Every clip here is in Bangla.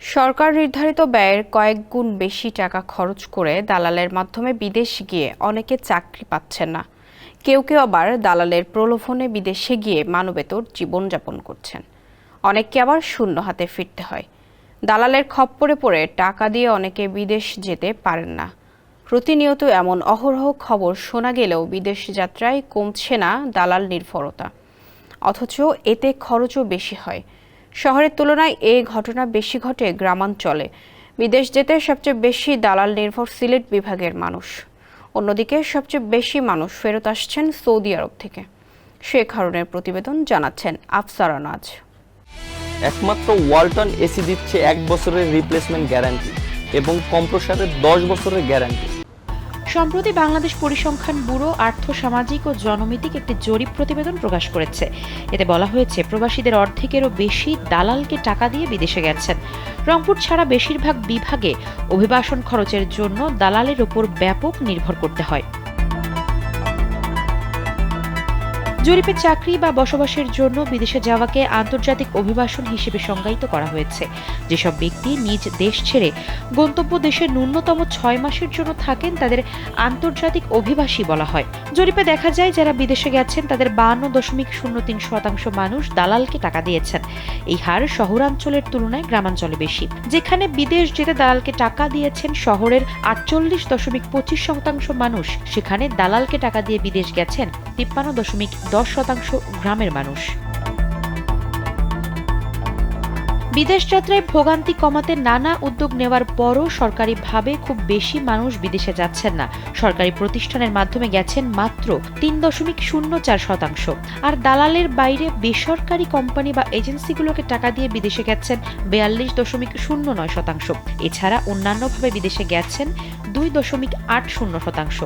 সরকার নির্ধারিত ব্যয়ের কয়েক গুণ বেশি টাকা খরচ করে দালালের মাধ্যমে বিদেশ গিয়ে অনেকে চাকরি পাচ্ছেন না। কেউ কেউ আবার দালালের প্রলোভনে বিদেশে গিয়ে মানবেতর জীবনযাপন করছেন। অনেককে আবার শূন্য হাতে ফিরতে হয়। দালালের খপ্পরে পড়ে টাকা দিয়ে অনেকে বিদেশ যেতে পারেন না। প্রতিনিয়ত এমন অহরহ খবর শোনা গেলেও বিদেশ যাত্রায় কমছে না দালাল নির্ভরতা। অথচ এতে খরচও বেশি হয়। শহরের তুলনায় এই ঘটনা বেশি ঘটে গ্রামাঞ্চলে। বিদেশ যেতে সবচেয়ে বেশি দালাল নির্ভর সিলেট বিভাগের মানুষ। অন্যদিকে সবচেয়ে বেশি মানুষ ফেরত আসছেন সৌদি আরব থেকে। শেখ হারুনের প্রতিবেদন জানাচ্ছেন আফসারা নাজ একমাত্র ওয়ালটন এসি দিচ্ছে এক বছরের রিপ্লেসমেন্ট গ্যারান্টি এবং কম্প্রসারের দশ বছরের গ্যারান্টি সম্প্রতি বাংলাদেশ পরিসংখ্যান ব্যুরো, আর্থ, সামাজিক ও জনমিতিক একটি জরিপ প্রতিবেদন প্রকাশ করেছে। এতে বলা হয়েছে, প্রবাসীদের অর্ধেকেরও বেশি দালালকে টাকা দিয়ে বিদেশে গেছেন। রংপুর ছাড়া বেশিরভাগ বিভাগে অভিবাসন খরচের জন্য দালালের উপর ব্যাপক নির্ভর করতে হয়। জরিপে চাকরি বা বসবাসের জন্য বিদেশে যাওয়াকে আন্তর্জাতিক অভিবাসন হিসেবে সংজ্ঞায়িত করা হয়েছে। যেসব ব্যক্তি নিজ দেশ ছেড়ে গন্তব্য দেশে ন্যূনতম ছয় মাসের জন্য থাকেন, তাদের আন্তর্জাতিক অভিবাসী বলা হয়। জরিপে দেখা যায়, যারা বিদেশে গেছেন, তাদের বান্ন দশমিক শূন্য তিন শতাংশ মানুষ দালালকে টাকা দিয়েছেন। এই হার শহরাঞ্চলের তুলনায় গ্রামাঞ্চলে বেশি। যেখানে বিদেশ যেতে দালালকে টাকা দিয়েছেন, শহরের আটচল্লিশ দশমিক পঁচিশ শতাংশ মানুষ, সেখানে দালালকে টাকা দিয়ে বিদেশ গেছেন, তিপ্পান্ন দশমিক দশ শতাংশ গ্রামের মানুষ। বিদেশ যাত্রায় ভোগান্তি কমাতে নানা উদ্যোগ নেওয়ার পরও সরকারিভাবে খুব বেশি মানুষ বিদেশে যাচ্ছেন না। সরকারি প্রতিষ্ঠানের মাধ্যমে গেছেন মাত্র তিন দশমিক শূন্য চার শতাংশ। আর দালালের বাইরে বেসরকারি কোম্পানি বা এজেন্সিগুলোকে টাকা দিয়ে বিদেশে গেছেন বেয়াল্লিশ দশমিক শূন্য নয় শতাংশ। এছাড়া অন্যান্যভাবে বিদেশে গেছেন দুই দশমিক আট শূন্য শতাংশ।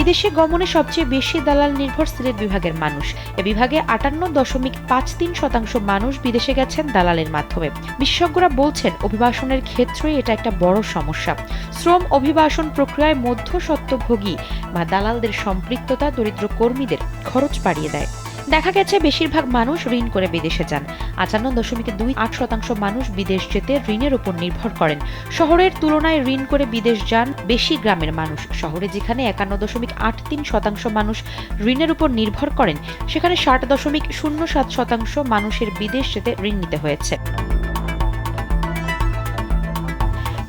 বিদেশে গমনে সবচেয়ে বেশি দালাল নির্ভর সিলেট বিভাগের মানুষ। এ বিভাগে আটান্ন দশমিক পাঁচ তিন শতাংশ মানুষ বিদেশে গেছেন দালালের মাধ্যমে। বিশেষজ্ঞরা বলছেন, অভিবাসনের ক্ষেত্রে এটা একটা বড় সমস্যা। শ্রম অভিবাসন প্রক্রিয়ায় মধ্যস্বত্বভোগী বা দালালদের সম্পৃক্ততা দরিদ্র কর্মীদের খরচ বাড়িয়ে দেয়। দেখা গেছে বেশিরভাগ মানুষ ঋণ করে বিদেশে যান। আটান্ন দশমিক দুই আট শতাংশ মানুষ বিদেশ যেতে ঋণের উপর নির্ভর করেন। শহরের তুলনায় ঋণ করে বিদেশ যান বেশি গ্রামের মানুষ। শহরে যেখানে একান্ন দশমিক আট তিন শতাংশ মানুষ ঋণের উপর নির্ভর করেন, সেখানে ষাট দশমিক শূন্য সাত শতাংশ মানুষের বিদেশ যেতে ঋণ নিতে হয়েছে।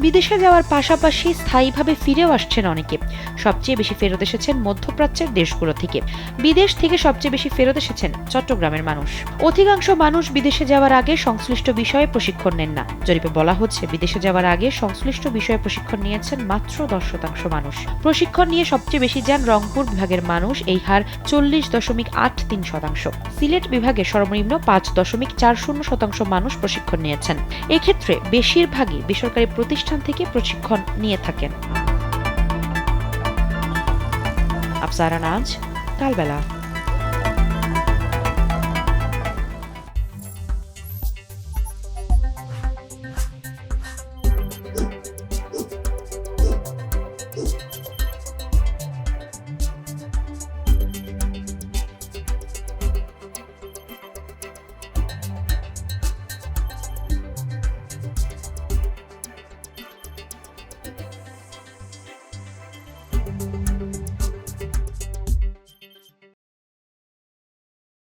বিদেশে যাওয়ার পাশাপাশি স্থায়ীভাবে ফিরেও আসছেন অনেকে। সবচেয়ে বেশি ফেরত এসেছেন মধ্যপ্রাচ্যের দেশগুলো থেকে। বিদেশ থেকে সবচেয়ে বেশি ফেরত এসেছেন চট্টগ্রামের মানুষ। অধিকাংশ মানুষ বিদেশে যাওয়ার আগে সংশ্লিষ্ট বিষয়ে প্রশিক্ষণ নেন না। জরিপে বলা হচ্ছে, বিদেশে যাওয়ার আগে সংশ্লিষ্ট বিষয়ে প্রশিক্ষণ নিয়েছেন মাত্র দশ শতাংশ মানুষ। প্রশিক্ষণ নিয়ে সবচেয়ে বেশি যান রংপুর বিভাগের মানুষ, এই হার চল্লিশ দশমিক আট তিন শতাংশ। সিলেট বিভাগে সর্বনিম্ন পাঁচ দশমিক চার শূন্য শতাংশ মানুষ প্রশিক্ষণ নিয়েছেন। এক্ষেত্রে বেশিরভাগই বেসরকারি প্রতিষ্ঠান থেকে প্রশিক্ষণ নিয়ে থাকেন। আফসারা নাজ কালবেলা।